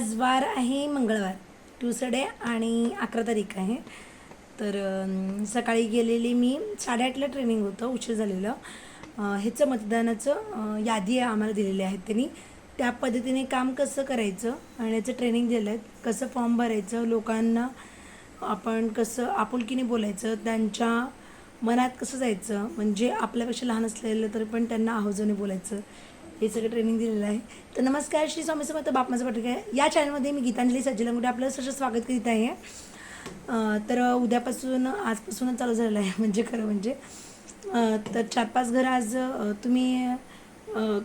आज वार आहे मंगळवार. ट्युसडे आणि अकरा तारीख आहे. तर सकाळी गेलेली मी साडेआठला ट्रेनिंग होतं उशीर झालेलं. ह्याचं मतदानाचं यादी आम्हाला दिलेली आहे त्यांनी. त्या पद्धतीने काम कसं करायचं आणि याचं ट्रेनिंग दिलं आहे कसं फॉर्म भरायचं लोकांना आपण कसं आपुलकीने बोलायचं त्यांच्या मनात कसं जायचं म्हणजे आपल्यापेक्षा लहान असलेलं तरी पण त्यांना आहोजाने बोलायचं. हे सगळं ट्रेनिंग दिलेलं आहे. तर नमस्कार श्री स्वामी समर्थ बाप माझं पटक आहे. या चॅनलमध्ये मी गीतांजली सज्जलंगुडे आपलं सहर्ष स्वागत करीत आहे. तर उद्यापासून आजपासूनच चालू झालेलं आहे म्हणजे खरं म्हणजे. तर चार पाच घरं आज तुम्ही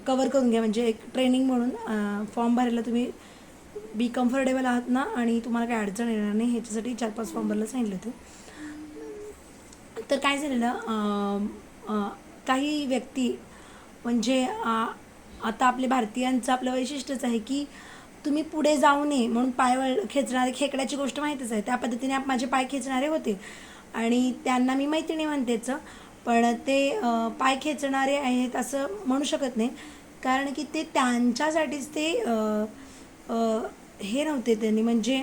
कवर करून घ्या म्हणजे एक ट्रेनिंग म्हणून फॉर्म भरायला तुम्ही बी कम्फर्टेबल आहात ना? आणि तुम्हाला काही अडचण येणार नाही ह्याच्यासाठी चार पाच फॉर्म भरायला सांगितलं होतं. तर काय झालेलं काही व्यक्ती म्हणजे आ- आता आपल्या भारतीयांचं आपलं वैशिष्ट्यच आहे की तुम्ही पुढे जाऊ नये म्हणून पाय वळ खेचणारे खेकड्याची गोष्ट माहीतच आहे. त्या पद्धतीने आप- माझे पाय खेचणारे होते. आणि त्यांना मी मैत्रिणी म्हणतेचं पण ते पाय खेचणारे आहेत असं म्हणू शकत नाही. कारण की ते त्यांच्यासाठीच ते हे नव्हते त्यांनी म्हणजे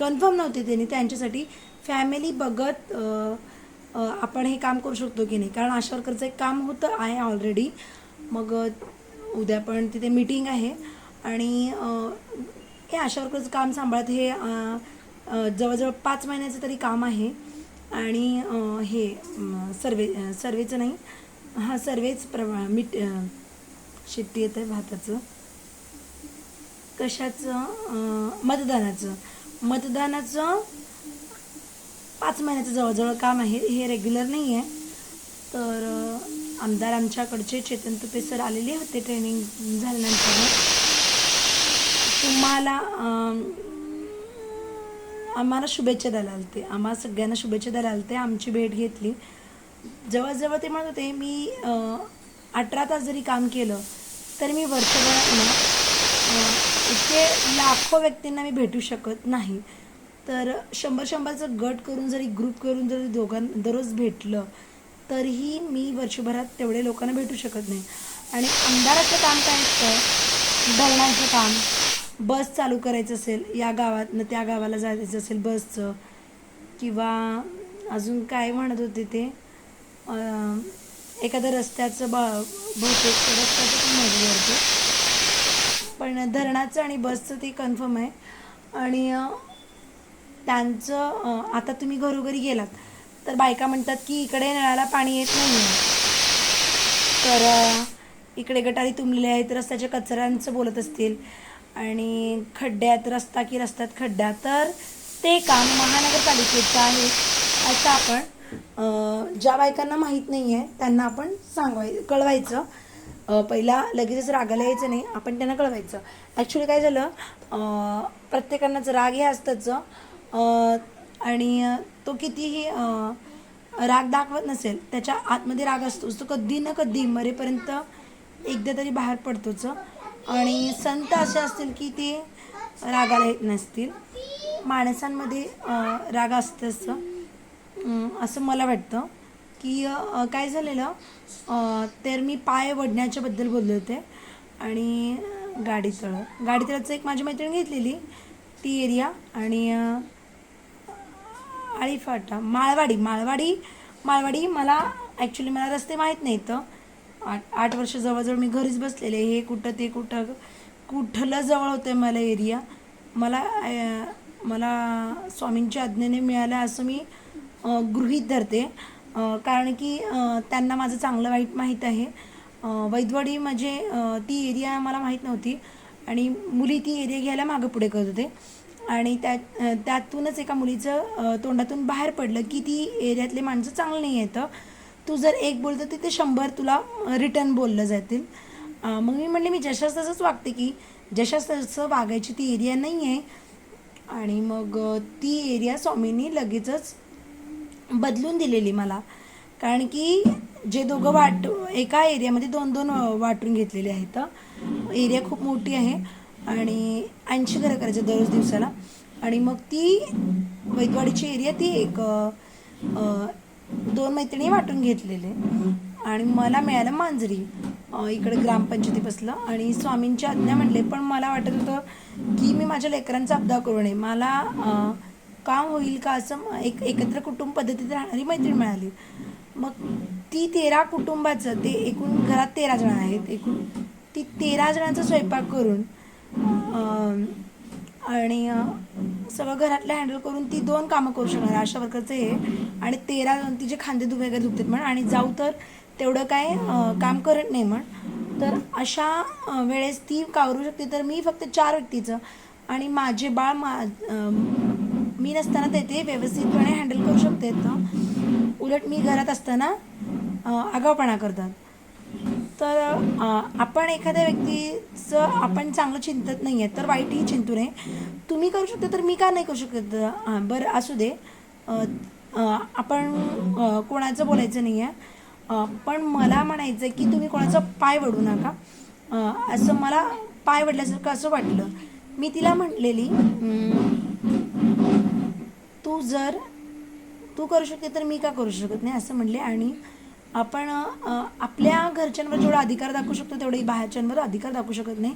कन्फर्म नव्हते त्यांनी त्यांच्यासाठी फॅमिली बघत आपण हे काम करू शकतो की नाही. कारण आशा वर्करचं एक काम होतं आहे ऑलरेडी मग उद्या पण तिथे मीटिंग आहे. आणि हे आशा काम सांभाळत हे जवळजवळ पाच महिन्याचं तरी काम आहे. आणि हे सर्वे सर्वेचं नाही हां सर्वेच प्रमा मीट शेती येतं आहे भाताचं. कशाचं? मतदानाचं. मतदानाचं पाच महिन्याचं जवळजवळ काम आहे. हे रेग्युलर नाही आहे तर आमदार आमच्याकडचे चेतन तुपे सर आलेले होते ट्रेनिंग झाल्यानंतर. तुम्हाला आम्हाला शुभेच्छा द्यायला आलते आम्हाला सगळ्यांना शुभेच्छा द्यायला आलते आमची भेट घेतली. जवळजवळ ते म्हणत होते मी अठरा तास जरी काम केलं तर मी वर्षभर इतके लाखो व्यक्तींना मी भेटू शकत नाही. तर शंभर शंभरचं गट करून जरी ग्रुप करून जरी दोघां दररोज भेटलं तरीही मी वर्षभरात तेवढे लोकांना भेटू शकत नाही. आणि आमदाराचं काम काय असतं? धरणाचं काम. बस चालू करायचं असेल या गावातनं त्या गावाला जायचं असेल बसचं. किंवा अजून काय म्हणत होते ते? एखादं रस्त्याचं ब बहुतेक रस्त्याचं पण माहिती करतो पण धरणाचं आणि बसचं ते कन्फर्म आहे. आणि त्यांचं आता तुम्ही घरोघरी गेलात. तर बायका म्हणतात की इकडे नळाला पाणी येत नाही तर इकडे गटारी तुंबलेले आहेत रस्त्याच्या कचऱ्यांचं बोलत असतील. आणि खड्ड्यात रस्ता की रस्त्यात खड्डा. तर ते काम महानगरपालिकेचं आहे. असं आपण ज्या बायकांना माहीत नाही आहे त्यांना आपण सांगवाय कळवायचं. पहिला लगेचच रागाला यायचं नाही आपण त्यांना कळवायचं. ॲक्च्युली काय झालं प्रत्येकांनाच राग हे असतंच. आणि तो कितीही राग दाखवत नसेल त्याच्या आतमध्ये राग असतोच. तो कधी ना कधी मरेपर्यंत एकदा तरी बाहेर पडतोच. आणि संत असे असतील की ते रागाला येत नसतील. माणसांमध्ये राग असतंच असं. असं मला वाटतं. की काय झालेलं तर मी पाय वडण्याच्याबद्दल बोलले होते. आणि अं, गाडीतळं गाडीतळाचं एक माझी मैत्रीण घेतलेली ती एरिया. आणि आळीफाटा माळवाडी माळवाडी माळवाडी मला ॲक्च्युली मला रस्ते माहीत नाही तर आठ आठ वर्ष जवळजवळ मी घरीच बसलेले. हे कुठं ते कुठं कुठलं जवळ होतं मला एरिया मला मला स्वामींच्या आज्ञेने मिळालं असं मी गृहीत धरते. कारण की त्यांना माझं चांगलं वाईट माहीत आहे. वैदवाडी म्हणजे ती एरिया मला माहीत नव्हती. आणि मुली ती एरिया घ्यायला मागं पुढे करत होते. आणि त्यात त्यातूनच एका मुलीचं तोंडातून बाहेर पडलं की ती एरियातले माणसं चांगलं नाही येतं तू जर एक बोलतं तर ते शंभर तुला रिटर्न बोललं जातील. मग मी म्हणले मी जशास तसंच वागते की जशास तसं वागायची ती एरिया नाही आहे आणि मग ती एरिया स्वामींनी लगेचच बदलून दिलेली मला. कारण की जे दोघं वाट एका एरियामध्ये दोन दोन वाटून घेतलेले आहेत. एरिया खूप मोठी आहे. आणि ऐंशी घरं करायचे दररोज दिवसाला. आणि मग ती वैदवाडीची एरिया ती एक दोन मैत्रिणी वाटून घेतलेले. आणि मला मिळालं मांजरी इकडे ग्रामपंचायती बसलं आणि स्वामींची आज्ञा म्हटले पण मला वाटत होतं की मी माझ्या लेकरांचा अपदा करू नये. मला का काम होईल का असं एक एकत्र कुटुंब पद्धतीत राहणारी मैत्रीण मिळाली. मग ती तेरा कुटुंबाचं ते एकूण घरात तेरा जण आहेत. एकूण ती तेरा जणांचा स्वयंपाक करून आणि सगळं घरातलं हँडल करून ती दोन कामं करू शकणार आशा वर्करचं हे. आणि तेरा तिचे खांदे दु वगैरे दुखतात म्हण आणि जाऊ तर तेवढं काय काम करत नाही म्हण. तर अशा वेळेस ती कावरू शकते तर मी फक्त चार व्यक्तीचं. आणि माझे बाळ मा मी नसताना ते ते व्यवस्थितपणे हँडल करू शकते उलट मी घरात असताना आगावपणा आगाऊपणा करतात. तर आपण एखाद्या व्यक्तीचं आपण चांगलं चिंतत नाही आहे तर वाईटही चिंतू नये. तुम्ही करू शकता तर मी का नाही करू शकत? हां बरं असू दे. आपण कोणाचं बोलायचं नाही आहे पण मला म्हणायचं आहे की तुम्ही कोणाचा पाय वडू नका. असं मला पाय वडल्यासारखं असं वाटलं. मी तिला म्हटलेली तू जर तू करू शकते तर मी का करू शकत नाही? असं म्हणले आणि आपण आपल्या घरच्यांवर जेवढा अधिकार दाखवू शकतो तेवढे बाहेरच्यांवर अधिकार दाखवू शकत नाही.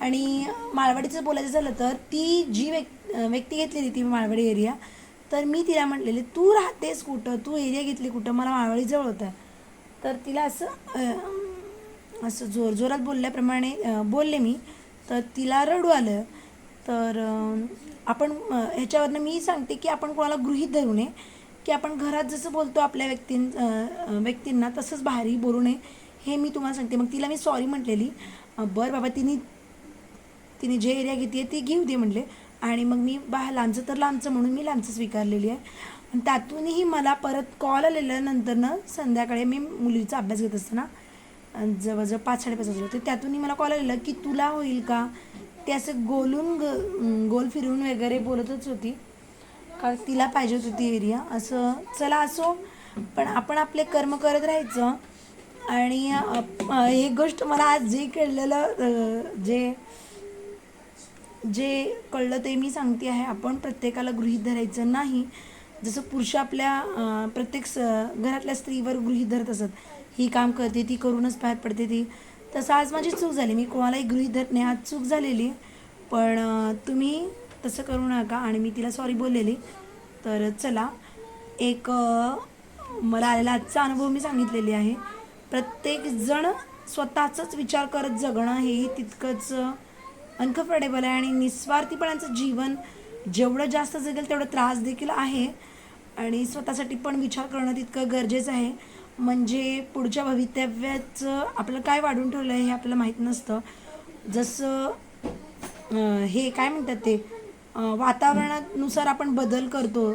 आणि माळवाडीचं बोलायचं झालं तर ती जी व्यक् व्यक्ती घेतलेली ती माळवाडी एरिया तर मी तिला म्हटलेले तू राहतेस कुठं? तू एरिया घेतली कुठं? मला माळवाडी जवळ होतं. तर तिला असं असं जोरजोरात बोलल्याप्रमाणे बोलले मी. तर तिला रडू आलं. तर आपण ह्याच्यावरनं मी सांगते की आपण कोणाला गृहीत धरू नये. की आपण घरात जसं बोलतो आपल्या व्यक्तीं व्यक्तींना तसंच बाहेरही बोलू नये. हे मी तुम्हाला सांगते. मग तिला मी सॉरी म्हटलेली. बरं बाबा तिने तिने जे एरिया घेते ती घेऊ दे म्हणले. आणि मग मी बा लांबचं तर लांबचं म्हणून मी लांबचं स्वीकारलेली आहे. आणि त्यातूनही मला परत कॉल आलेलं नंतरनं संध्याकाळी मी मुलीचा अभ्यास घेत असताना जवळजवळ पाच साडेपाच वाजले होते. त्यातूनही मला कॉल आलेला की तुला होईल का? ते असं गोलून ग गोल फिरून वगैरे बोलतच होती. कारण तिला पाहिजे होती ती एरिया असं चला असो पण आपण आपले कर्म करत राहायचं. आणि एक गोष्ट मला आज जे कळलेलं जे जे कळलं ते मी सांगते आहे. आपण प्रत्येकाला गृहीत धरायचं नाही. जसं पुरुष आपल्या प्रत्येक स घरातल्या स्त्रीवर गृहीत धरत असत. ही काम करते ती करूनच बाहेर पडते ती. तसं आज माझी चूक झाली. मी कोणालाही गृहीत धरत नाही आज चूक झालेली. पण तुम्ही तसं करू नका आणि मी तिला सॉरी बोललेली. तर चला एक मला आलेला आजचा अनुभव मी सांगितलेली आहे. प्रत्येकजण स्वतःचाच विचार करत जगणं हेही तितकंच अनकम्फर्टेबल आहे आणि निस्वार्थीपणाचं जीवन जेवढं जास्त जगेल तेवढं त्रास देखील आहे. आणि स्वतःसाठी पण विचार करणं तितकं गरजेचं आहे. म्हणजे पुढच्या भवितव्याचं आपलं काय वाढून ठेवलं आहे हे आपल्याला माहीत नसतं. जसं हे काय म्हणतात ते? वातावरणानुसार आपण बदल करतो.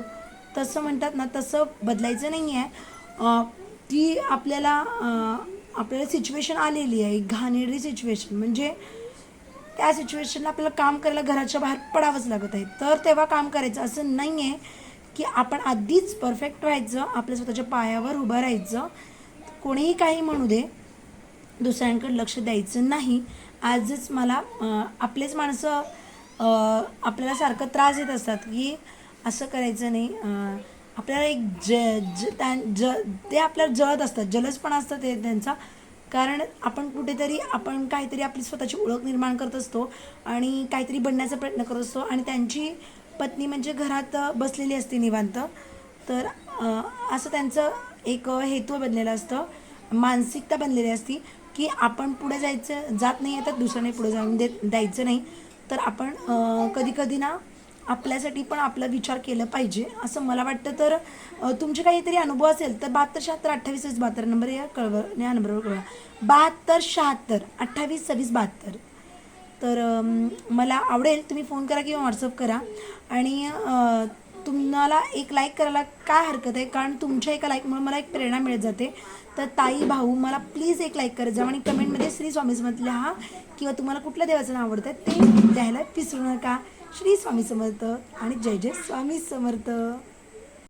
तसं म्हणतात ना तसं बदलायचं नाही आहे ती आपल्याला आपल्याला सिच्युएशन आलेली आहे घाणेरडी सिच्युएशन म्हणजे त्या सिच्युएशनला आपल्याला काम करायला घराच्या बाहेर पडावंच लागत आहे. तर तेव्हा काम करायचं असं नाही आहे की आपण आधीच परफेक्ट व्हायचं आपल्या स्वतःच्या पायावर उभं राहायचं. कोणीही काही म्हणू दे दुसऱ्यांकडे लक्ष द्यायचं नाही. आजच मला आपलेच माणसं आपल्याला सारखं त्रास देत असतात की असं करायचं नाही. आपल्याला एक ज ज त्यां- ज ते आपल्याला जळत असतात. जलसपणा असतं ते त्यांचा. कारण आपण कुठेतरी आपण काहीतरी आपली स्वतःची ओळख निर्माण करत असतो आणि काहीतरी बनण्याचा प्रयत्न करत असतो आणि त्यांची पत्नी म्हणजे घरात बसलेली असते निवांत. तर असं त्यांचं एक हेतू बनलेलं असतं. मानसिकता बनलेली असती की आपण पुढे जायचं जात नाही आहे तर दुसऱ्याने पुढे जाऊन देत द्यायचं नाही. तर आपण कधी कधी ना आपल्यासाठी पण आपला विचार केला पाहिजे. असं मला वाटतं तर तुमचे काहीतरी अनुभव असेल तर बहात्तर शहात्तर अठ्ठावीस सव्वीस बहात्तर नंबर या कळवर या नंबरवर कळवा. बहात्तर शहात्तर अठ्ठावीस सव्वीस बहात्तर. तर मला आवडेल तुम्ही फोन करा किंवा व्हॉट्सअप करा. आणि तुम्हाला एक लाईक करायला काय हरकत आहे? कारण तुमच्या एका लाईकमुळे मला एक प्रेरणा मिळत जाते. तर ताई भाऊ मला प्लीज एक लाईक करत जा आणि कमेंटमध्ये श्री स्वामी समर्थ लिहा. किंवा तुम्हाला कुठल्या देवाचं नाव आवडतं ते लिहायला विसरू नका. श्री स्वामी समर्थ आणि जय जय स्वामी समर्थ.